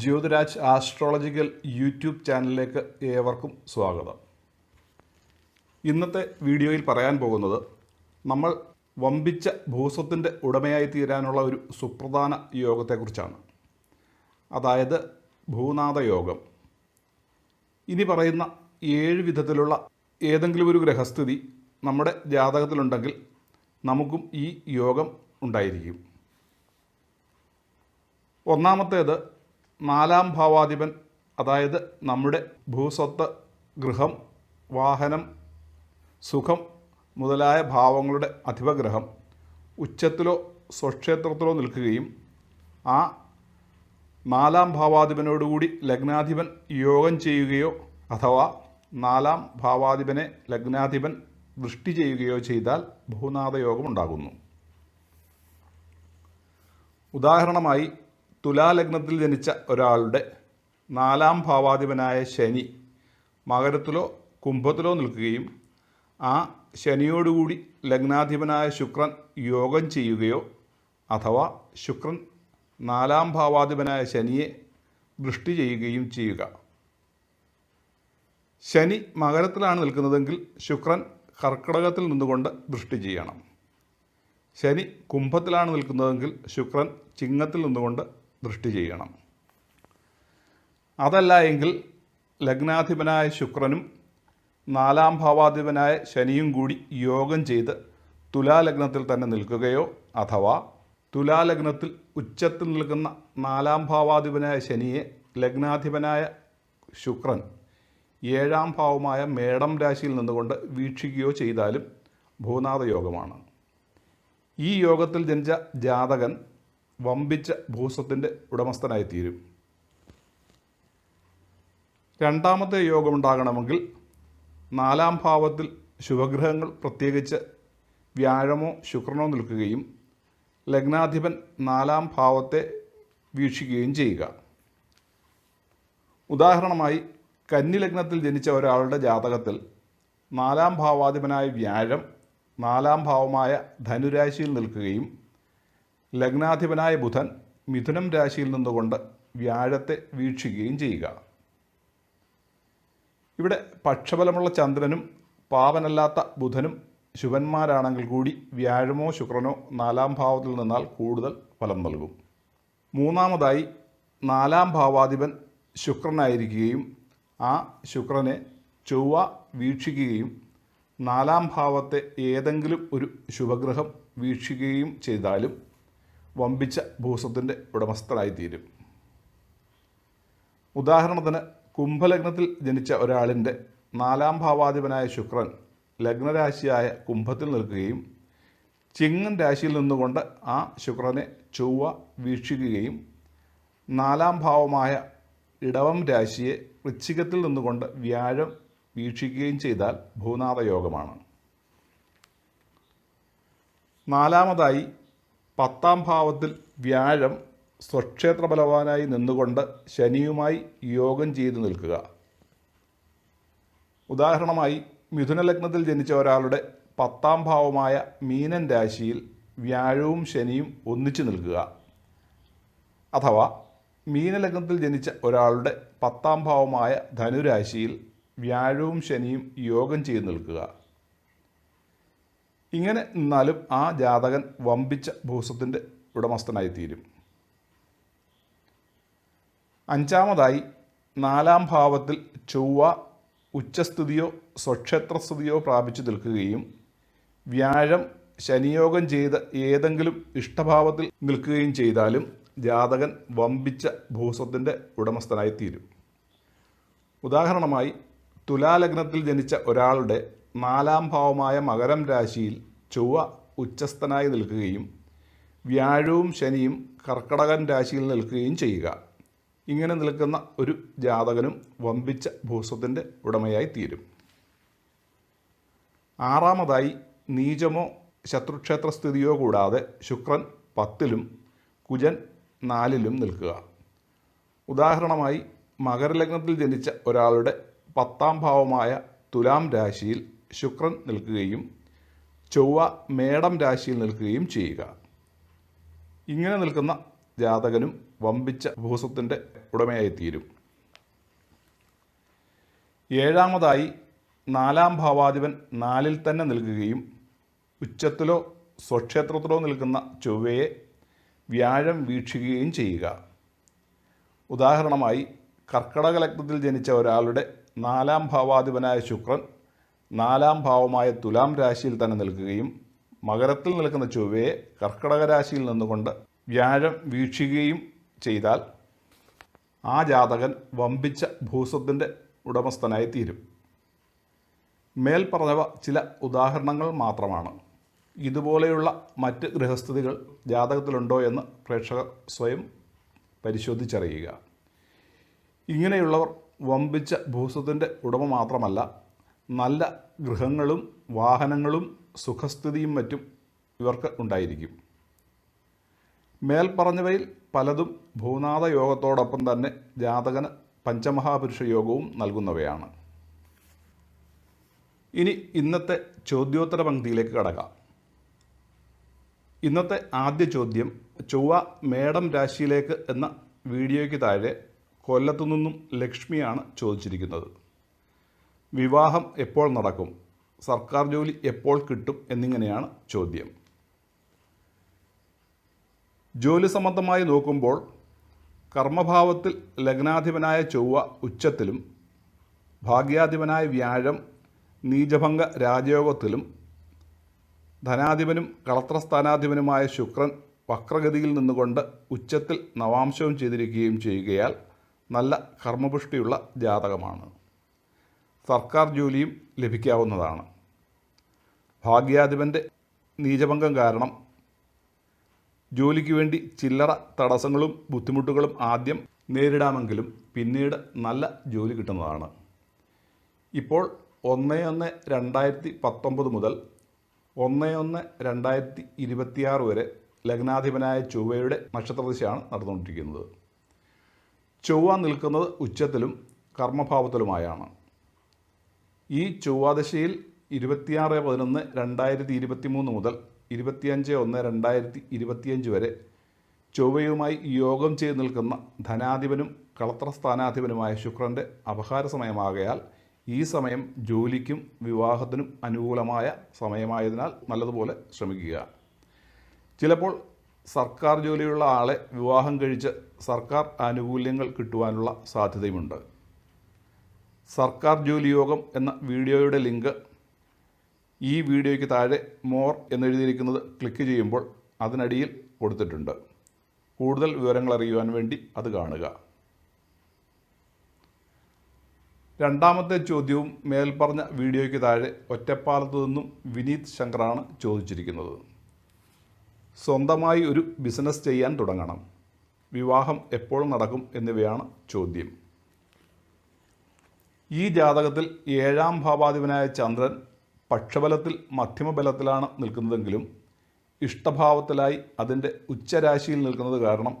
Jyothiraj astrological YouTube ചാനലിലേക്ക് ഏവർക്കും സ്വാഗതം. ഇന്നത്തെ വീഡിയോയിൽ പറയാൻ പോകുന്നത് നമ്മൾ വമ്പിച്ച ഭൂസ്വത്തിന്റെ ഉടമയായി തീരാനുള്ള ഒരു സുപ്രധാന യോഗത്തെക്കുറിച്ചാണ്. അതായത് ഭൂനാഥ യോഗം. ഇനി പറയുന്ന ഏഴ് വിധത്തിലുള്ള ഏതെങ്കിലും ഒരു ഗ്രഹസ്ഥിതി നമ്മുടെ ജാതകത്തിലുണ്ടെങ്കിൽ നമുക്കും ഈ യോഗം ഉണ്ടായിരിക്കും. ഒന്നാമത്തേത് നാലാം ഭാവാധിപൻ അതായത് നമ്മുടെ ഭൂസ്വത്ത് ഗൃഹം വാഹനം സുഖം മുതലായ ഭാവങ്ങളുടെ അധിപഗ്രഹം ഉച്ചത്തിലോ സ്വക്ഷേത്രത്തിലോ നിൽക്കുകയും ആ നാലാം ഭാവാധിപനോടുകൂടി ലഗ്നാധിപൻ യോഗം ചെയ്യുകയോ അഥവാ നാലാം ഭാവാധിപനെ ലഗ്നാധിപൻ ദൃഷ്ടി ചെയ്യുകയോ ചെയ്താൽ ഭൂനാഥയോഗം ഉണ്ടാകുന്നു. ഉദാഹരണമായി തുലാലഗ്നത്തിൽ ജനിച്ച ഒരാളുടെ നാലാം ഭാവാധിപനായ ശനി മകരത്തിലോ കുംഭത്തിലോ നിൽക്കുകയും ആ ശനിയോടുകൂടി ലഗ്നാധിപനായ ശുക്രൻ യോഗം ചെയ്യുകയോ അഥവാ ശുക്രൻ നാലാം ഭാവാധിപനായ ശനിയെ ദൃഷ്ടി ചെയ്യുകയും ചെയ്യുക. ശനി മകരത്തിലാണ് നിൽക്കുന്നതെങ്കിൽ ശുക്രൻ കർക്കിടകത്തിൽ നിന്നുകൊണ്ട് ദൃഷ്ടി ചെയ്യണം. ശനി കുംഭത്തിലാണ് നിൽക്കുന്നതെങ്കിൽ ശുക്രൻ ചിങ്ങത്തിൽ നിന്നുകൊണ്ട് ദൃഷ്ടി ചെയ്യണം. അതല്ല എങ്കിൽ ലഗ്നാധിപനായ ശുക്രനും നാലാം ഭാവാധിപനായ ശനിയും കൂടി യോഗം ചെയ്ത് തുലാലഗ്നത്തിൽ തന്നെ നിൽക്കുകയോ അഥവാ തുലാലഗ്നത്തിൽ ഉച്ചത്തിൽ നിൽക്കുന്ന നാലാം ഭാവാധിപനായ ശനിയെ ലഗ്നാധിപനായ ശുക്രൻ ഏഴാം ഭാവമായ മേടം രാശിയിൽ നിന്നുകൊണ്ട് വീക്ഷിക്കുകയോ ചെയ്താലും ഭൂനാഥ യോഗമാണ് ഈ യോഗത്തിൽ ജനിച്ച ജാതകൻ വമ്പിച്ച ഭൂസ്വത്തിന്റെ ഉടമസ്ഥനായി തീരും രണ്ടാമത്തെ യോഗമുണ്ടാകണമെങ്കിൽ നാലാം ഭാവത്തിൽ ശുഭഗ്രഹങ്ങൾ പ്രത്യേകിച്ച് വ്യാഴമോ ശുക്രനോ നിൽക്കുകയും ലഗ്നാധിപൻ നാലാം ഭാവത്തെ വീക്ഷിക്കുകയും ചെയ്യുക. ഉദാഹരണമായി കന്നി ലഗ്നത്തിൽ ജനിച്ച ഒരാളുടെ ജാതകത്തിൽ നാലാം ഭാവാധിപനായ വ്യാഴം നാലാം ഭാവമായ ധനുരാശിയിൽ നിൽക്കുകയും ലഗ്നാധിപനായ ബുധൻ മിഥുനം രാശിയിൽ നിന്നുകൊണ്ട് വ്യാഴത്തെ വീക്ഷിക്കുകയും ചെയ്യുക. ഇവിടെ പക്ഷബലമുള്ള ചന്ദ്രനും പാവനല്ലാത്ത ബുധനും ശുഭന്മാരാണെങ്കിൽ കൂടി വ്യാഴമോ ശുക്രനോ നാലാം ഭാവത്തിൽ നിന്നാൽ കൂടുതൽ ഫലം നൽകും. മൂന്നാമതായി നാലാം ഭാവാധിപൻ ശുക്രനായിരിക്കുകയും ആ ശുക്രനെ ചൊവ്വ വീക്ഷിക്കുകയും നാലാം ഭാവത്തെ ഏതെങ്കിലും ഒരു ശുഭഗ്രഹം വീക്ഷിക്കുകയും ചെയ്താലും വമ്പിച്ച ഭൂസ്വത്തിന്റെ ഉടമസ്ഥരായിത്തീരും ഉദാഹരണത്തിന് കുംഭലഗ്നത്തിൽ ജനിച്ച ഒരാളിന്റെ നാലാം ഭാവാധിപനായ ശുക്രൻ ലഗ്നരാശിയായ കുംഭത്തിൽ നിൽക്കുകയും ചിങ്ങൻ രാശിയിൽ നിന്നുകൊണ്ട് ആ ശുക്രനെ ചൊവ്വ വീക്ഷിക്കുകയും നാലാം ഭാവമായ ഇടവം രാശിയെ വൃശ്ചികത്തിൽ നിന്നുകൊണ്ട് വ്യാഴം വീക്ഷിക്കുകയും ചെയ്താൽ ഭൂനാഥയോഗമാണ്. നാലാമതായി പത്താം ഭാവത്തിൽ വ്യാഴം സ്വക്ഷേത്ര ബലവാനായി നിന്നുകൊണ്ട് ശനിയുമായി യോഗം ചെയ്തു നിൽക്കുക. ഉദാഹരണമായി മിഥുന ലഗ്നത്തിൽ ജനിച്ച ഒരാളുടെ പത്താം ഭാവമായ മീനൻ രാശിയിൽ വ്യാഴവും ശനിയും ഒന്നിച്ചു നിൽക്കുക. അഥവാ മീനലഗ്നത്തിൽ ജനിച്ച ഒരാളുടെ പത്താം ഭാവമായ ധനുരാശിയിൽ വ്യാഴവും ശനിയും യോഗം ചെയ്തു നിൽക്കുക. ഇങ്ങനെ നിന്നാലും ആ ജാതകൻ വമ്പിച്ച ഭൂസ്വത്തിന്റെ ഉടമസ്ഥനായി തീരും അഞ്ചാമതായി നാലാം ഭാവത്തിൽ ചൊവ്വ ഉച്ചസ്ഥിതിയോ സ്വക്ഷേത്രസ്ഥിതിയോ പ്രാപിച്ചു നിൽക്കുകയും വ്യാഴം ശനിയോഗം ചെയ്ത് ഏതെങ്കിലും ഇഷ്ടഭാവത്തിൽ നിൽക്കുകയും ചെയ്താലും ജാതകൻ വമ്പിച്ച ഭൂസ്വത്തിന്റെ ഉടമസ്ഥനായി തീരും ഉദാഹരണമായി തുലാലഗ്നത്തിൽ ജനിച്ച ഒരാളുടെ നാലാം ഭാവമായ മകരം രാശിയിൽ ചൊവ്വ ഉച്ചസ്ഥനായി നിൽക്കുകയും വ്യാഴവും ശനിയും കർക്കടകൻ രാശിയിൽ നിൽക്കുകയും ചെയ്യുക. ഇങ്ങനെ നിൽക്കുന്ന ഒരു ജാതകനും വമ്പിച്ച ഭൂസ്വത്തിന്റെ ഉടമയായി തീരും. ആറാമതായി നീചമോ ശത്രുക്ഷേത്ര സ്ഥിതിയോ കൂടാതെ ശുക്രൻ പത്തിലും കുജൻ നാലിലും നിൽക്കുക. ഉദാഹരണമായി മകരലഗ്നത്തിൽ ജനിച്ച ഒരാളുടെ പത്താം ഭാവമായ തുലാം രാശിയിൽ ശുക്രൻ നിൽക്കുകയും ചൊവ്വ മേടം രാശിയിൽ നിൽക്കുകയും ചെയ്യുക. ഇങ്ങനെ നിൽക്കുന്ന ജാതകനും വമ്പിച്ച ഭൂസ്വത്തിന്റെ ഉടമയായിത്തീരും. ഏഴാമതായി നാലാം ഭാവാധിപൻ നാലിൽ തന്നെ നിൽക്കുകയും ഉച്ചത്തിലോ സ്വക്ഷേത്രത്തിലോ നിൽക്കുന്ന ചൊവ്വയെ വ്യാഴം വീക്ഷിക്കുകയും ചെയ്യുക. ഉദാഹരണമായി കർക്കടക ലഗ്നത്തിൽ ജനിച്ച ഒരാളുടെ നാലാം ഭാവാധിപനായ ശുക്രൻ നാലാം ഭാവമായ തുലാം രാശിയിൽ തന്നെ നിൽക്കുകയും മകരത്തിൽ നിൽക്കുന്ന ചൊവ്വയെ കർക്കടക രാശിയിൽ നിന്നുകൊണ്ട് വ്യാഴം വീക്ഷിക്കുകയും ചെയ്താൽ ആ ജാതകൻ വമ്പിച്ച ഭൂസ്വത്തിന്റെ ഉടമസ്ഥനായി തീരും. മേൽപ്പറഞ്ഞവ ചില ഉദാഹരണങ്ങൾ മാത്രമാണ്. ഇതുപോലെയുള്ള മറ്റ് ഗൃഹസ്ഥിതികൾ ജാതകത്തിലുണ്ടോ എന്ന് പ്രേക്ഷകർ സ്വയം പരിശോധിച്ചറിയുക. ഇങ്ങനെയുള്ളവർ വമ്പിച്ച ഭൂസ്വത്തിന്റെ ഉടമ മാത്രമല്ല നല്ല ഗൃഹങ്ങളും വാഹനങ്ങളും സുഖസ്ഥിതിയും മറ്റും ഇവർക്ക് ഉണ്ടായിരിക്കും. മേൽപ്പറഞ്ഞവയിൽ പലതും ഭൂനാഥ യോഗത്തോടൊപ്പം തന്നെ ജാതകന് പഞ്ചമഹാപുരുഷ യോഗവും നൽകുന്നവയാണ്. ഇനി ഇന്നത്തെ ചോദ്യോത്തര പങ്ക്തിയിലേക്ക് കടക്കാം. ഇന്നത്തെ ആദ്യ ചോദ്യം ചൊവ്വ മേടം രാശിയിലേക്ക് എന്ന വീഡിയോയ്ക്ക് താഴെ കൊല്ലത്തു നിന്നും ലക്ഷ്മിയാണ് ചോദിച്ചിരിക്കുന്നത്. വിവാഹം എപ്പോൾ നടക്കും? സർക്കാർ ജോലി എപ്പോൾ കിട്ടും? എന്നിങ്ങനെയാണ് ചോദ്യം. ജോലി സംബന്ധമായി നോക്കുമ്പോൾ കർമ്മഭാവത്തിൽ ലഗ്നാധിപനായ ചൊവ്വ ഉച്ചത്തിലും ഭാഗ്യാധിപനായ വ്യാഴം നീചഭംഗ രാജയോഗത്തിലും ധനാധിപനും കളത്രസ്ഥാനാധിപനുമായ ശുക്രൻ വക്രഗതിയിൽ നിന്നുകൊണ്ട് ഉച്ചത്തിൽ നവാംശവും ചെയ്തിരിക്കുകയും ചെയ്യുകയാൽ നല്ല കർമ്മപുഷ്ടിയുള്ള ജാതകമാണ്. സർക്കാർ ജോലിയും ലഭിക്കാവുന്നതാണ്. ഭാഗ്യാധിപന്റെ നീചഭംഗം കാരണം ജോലിക്ക് വേണ്ടി ചില്ലറ തടസ്സങ്ങളും ബുദ്ധിമുട്ടുകളും ആദ്യം നേരിടാമെങ്കിലും പിന്നീട് നല്ല ജോലി കിട്ടുന്നതാണ്. ഇപ്പോൾ ഒന്ന് ഒന്ന് രണ്ടായിരത്തി പത്തൊമ്പത് മുതൽ ഒന്ന് ഒന്ന് രണ്ടായിരത്തി ഇരുപത്തിയാറ് വരെ ലഗ്നാധിപനായ ചൊവ്വയുടെ നക്ഷത്രദിശയാണ് നടന്നുകൊണ്ടിരിക്കുന്നത്. ചൊവ്വ നിൽക്കുന്നത് ഉച്ചത്തിലും കർമ്മഭാവത്തിലുമായാണ്. ഈ ചൊവ്വാദശയിൽ ഇരുപത്തിയാറ് പതിനൊന്ന് രണ്ടായിരത്തി ഇരുപത്തി മൂന്ന് മുതൽ ഇരുപത്തിയഞ്ച് ഒന്ന് രണ്ടായിരത്തി ഇരുപത്തിയഞ്ച് വരെ ചൊവ്വയുമായി യോഗം ചെയ്തു നിൽക്കുന്ന ധനാധിപനും കളത്ര സ്ഥാനാധിപനുമായ ശുക്രന്റെ അപഹാര സമയമാകയാൽ ഈ സമയം ജോലിക്കും വിവാഹത്തിനും അനുകൂലമായ സമയമായതിനാൽ നല്ലതുപോലെ ശ്രമിക്കുക. ചിലപ്പോൾ സർക്കാർ ജോലിയുള്ള ആളെ വിവാഹം കഴിച്ച് സർക്കാർ ആനുകൂല്യങ്ങൾ കിട്ടുവാനുള്ള സാധ്യതയുമുണ്ട്. സർക്കാർ ജോലി യോഗം എന്ന വീഡിയോയുടെ ലിങ്ക് ഈ വീഡിയോയ്ക്ക് താഴെ മോർ എന്നെഴുതിയിരിക്കുന്നത് ക്ലിക്ക് ചെയ്യുമ്പോൾ അതിനടിയിൽ കൊടുത്തിട്ടുണ്ട്. കൂടുതൽ വിവരങ്ങൾ അറിയുവാൻ വേണ്ടി അത് കാണുക. രണ്ടാമത്തെ ചോദ്യവും മേൽപ്പറഞ്ഞ വീഡിയോയ്ക്ക് താഴെ ഒറ്റപ്പാലത്തു നിന്നും വിനീത് ശങ്കറാണ് ചോദിച്ചിരിക്കുന്നത്. സ്വന്തമായി ഒരു ബിസിനസ് ചെയ്യാൻ തുടങ്ങണം. വിവാഹം എപ്പോൾ നടക്കും എന്നിവയാണ് ചോദ്യം. ഈ ജാതകത്തിൽ ഏഴാം ഭാവാധിപനായ ചന്ദ്രൻ പക്ഷബലത്തിൽ മധ്യമബലത്തിലാണ് നിൽക്കുന്നതെങ്കിലും ഇഷ്ടഭാവത്തിലായി അതിന്റെ ഉച്ചരാശിയിൽ നിൽക്കുന്നത് കാരണം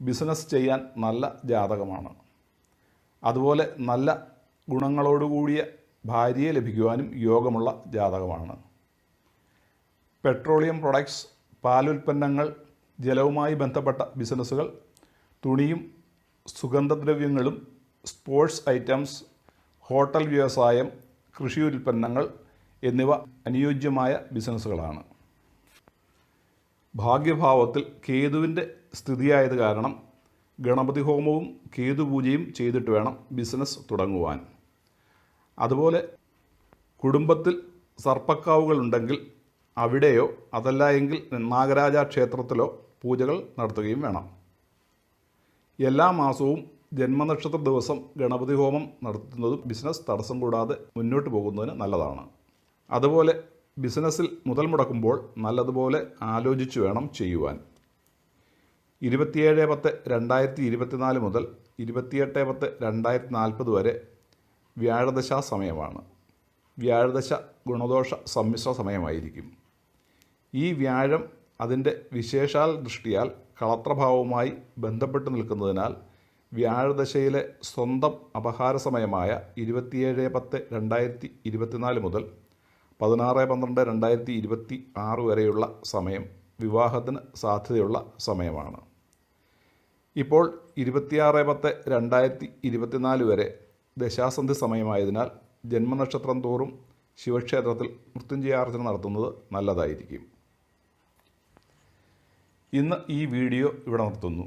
ബിസിനസ് ചെയ്യാൻ നല്ല ജാതകമാണ്. അതുപോലെ നല്ല ഗുണങ്ങളോടുകൂടിയ ഭാര്യയെ ലഭിക്കുവാനും യോഗമുള്ള ജാതകമാണ്. പെട്രോളിയം പ്രൊഡക്ട്സ് പാലുൽപ്പന്നങ്ങൾ ജലവുമായി ബന്ധപ്പെട്ട ബിസിനസ്സുകൾ തുണിയും സുഗന്ധദ്രവ്യങ്ങളും സ്പോർട്സ് ഐറ്റംസ് ഹോട്ടൽ വ്യവസായം കൃഷി ഉൽപ്പന്നങ്ങൾ എന്നിവ അനുയോജ്യമായ ബിസിനസ്സുകളാണ്. ഭാഗ്യഭാവത്തിൽ കേതുവിന്റെ സ്ഥിതിയായത് കാരണം ഗണപതി ഹോമവും കേതുപൂജയും ചെയ്തിട്ട് വേണം ബിസിനസ് തുടങ്ങുവാൻ. അതുപോലെ കുടുംബത്തിൽ സർപ്പക്കാവുകളുണ്ടെങ്കിൽ അവിടെയോ അതല്ല എങ്കിൽ നാഗരാജ ക്ഷേത്രത്തിലോ പൂജകൾ നടത്തുകയും വേണം. എല്ലാ മാസവും ജന്മനക്ഷത്ര ദിവസം ഗണപതി ഹോമം നടത്തുന്നതും ബിസിനസ് തടസ്സം കൂടാതെ മുന്നോട്ട് പോകുന്നതിന് നല്ലതാണ്. അതുപോലെ ബിസിനസ്സിൽ മുതൽ മുടക്കുമ്പോൾ നല്ലതുപോലെ ആലോചിച്ച് വേണം ചെയ്യുവാൻ. ഇരുപത്തിയേഴ് പത്ത് രണ്ടായിരത്തി ഇരുപത്തിനാല് മുതൽ ഇരുപത്തിയെട്ട് പത്ത് രണ്ടായിരത്തി നാൽപ്പത് വരെ വ്യാഴദശ സമയമാണ്. വ്യാഴദശ ഗുണദോഷ സമ്മിശ്ര സമയമായിരിക്കും. ഈ വ്യാഴം അതിന്റെ വിശേഷാൽ ദൃഷ്ടിയാൽ കളത്രഭാവവുമായി ബന്ധപ്പെട്ട് നിൽക്കുന്നതിനാൽ വ്യാഴദശയിലെ സ്വന്തം അപഹാര സമയമായ ഇരുപത്തിയേഴ് പത്ത് രണ്ടായിരത്തി ഇരുപത്തിനാല് മുതൽ പതിനാറ് പന്ത്രണ്ട് രണ്ടായിരത്തി ഇരുപത്തി ആറ് വരെയുള്ള സമയം വിവാഹത്തിന് സാധ്യതയുള്ള സമയമാണ്. ഇപ്പോൾ ഇരുപത്തിയാറ് പത്ത് രണ്ടായിരത്തി ഇരുപത്തിനാല് വരെ ദശാസന്ധി സമയമായതിനാൽ ജന്മനക്ഷത്രം തോറും ശിവക്ഷേത്രത്തിൽ മൃത്യുഞ്ജയാർച്ചന നടത്തുന്നത് നല്ലതായിരിക്കും. ഇന്ന് ഈ വീഡിയോ ഇവിടെ നിർത്തുന്നു.